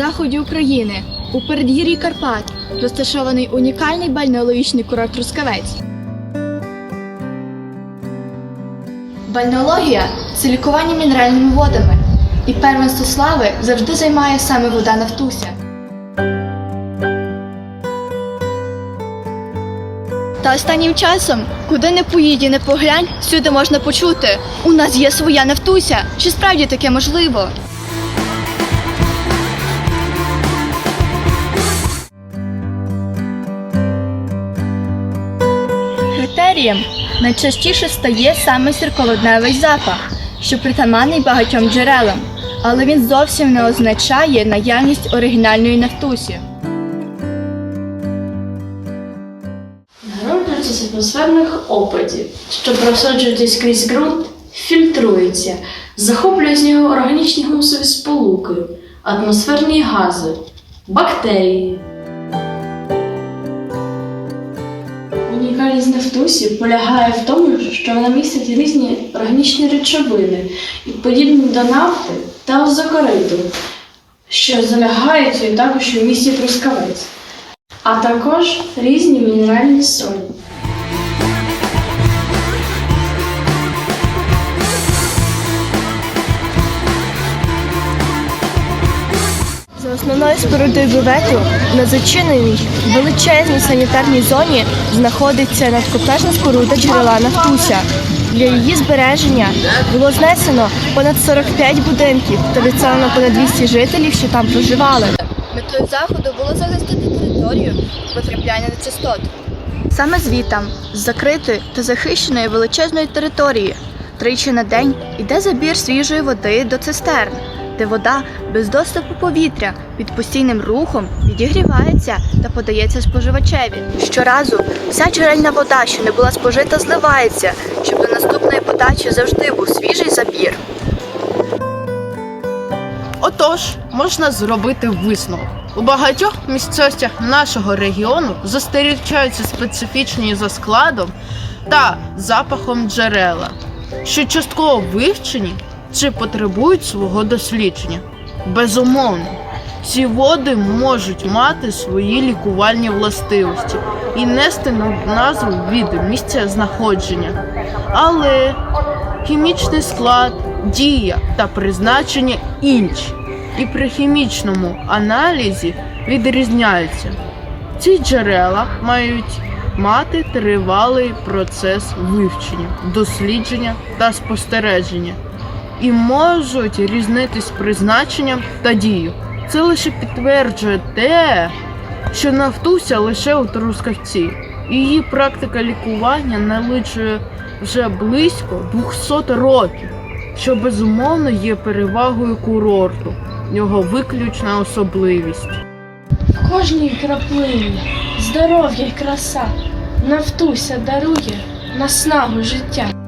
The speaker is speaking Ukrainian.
заході України, у передгір'ї Карпат, розташований унікальний бальнеологічний курорт Трускавець. Бальнеологія це лікування мінеральними водами, і первенство слави завжди займає саме вода Нафтуся. Та останнім часом, куди не поїдь і не поглянь, всюди можна почути. У нас є своя Нафтуся. Чи справді таке можливо? Критерієм найчастіше стає саме сірководневий запах, що притаманний багатьом джерелам, але він зовсім не означає наявність оригінальної нафтусі. Народжується з атмосферних опадів, що просаджують крізь ґрунт, фільтрується, захоплює з нього органічні гумусові сполуки, атмосферні гази, бактерії. Унікальність нафтусі полягає в тому, що вона містить різні органічні речовини, подібні до нафти та озокориту, що залягають також у місті Трускавець а також різні мінеральні солі. Основною спорудою бювету на зачиненій величезній санітарній зоні знаходиться надкопежна споруда джерела Нафтуся. Для її збереження було знесено понад 45 будинків та відселено понад 200 жителів, що там проживали. Метою заходу було захистити територію потрапляння нечистот. Саме звітам з закритої та захищеної величезної території тричі на день іде забір свіжої води до цистерн, де вода без доступу повітря під постійним рухом відігрівається та подається споживачеві. Щоразу вся джерельна вода, що не була спожита, зливається, щоб до наступної подачі завжди був свіжий забір. Отож, можна зробити висновок. У багатьох місцевостях нашого регіону зустрічаються специфічні за складом та запахом джерела, що частково вивчені чи потребують свого дослідження. Безумовно, ці води можуть мати свої лікувальні властивості і нести назву від місця знаходження. Але хімічний склад, дія та призначення інші, і при хімічному аналізі відрізняються. Ці джерела мають мати тривалий процес вивчення, дослідження та спостереження і можуть різнитись призначенням та дією. Це лише підтверджує те, що нафтуся лише у трускавці. Її практика лікування наличує вже близько 200 років, що безумовно є перевагою курорту, його виключна особливість. В кожній краплині здоров'я й краса, Нафтуся дарує наснагу життя.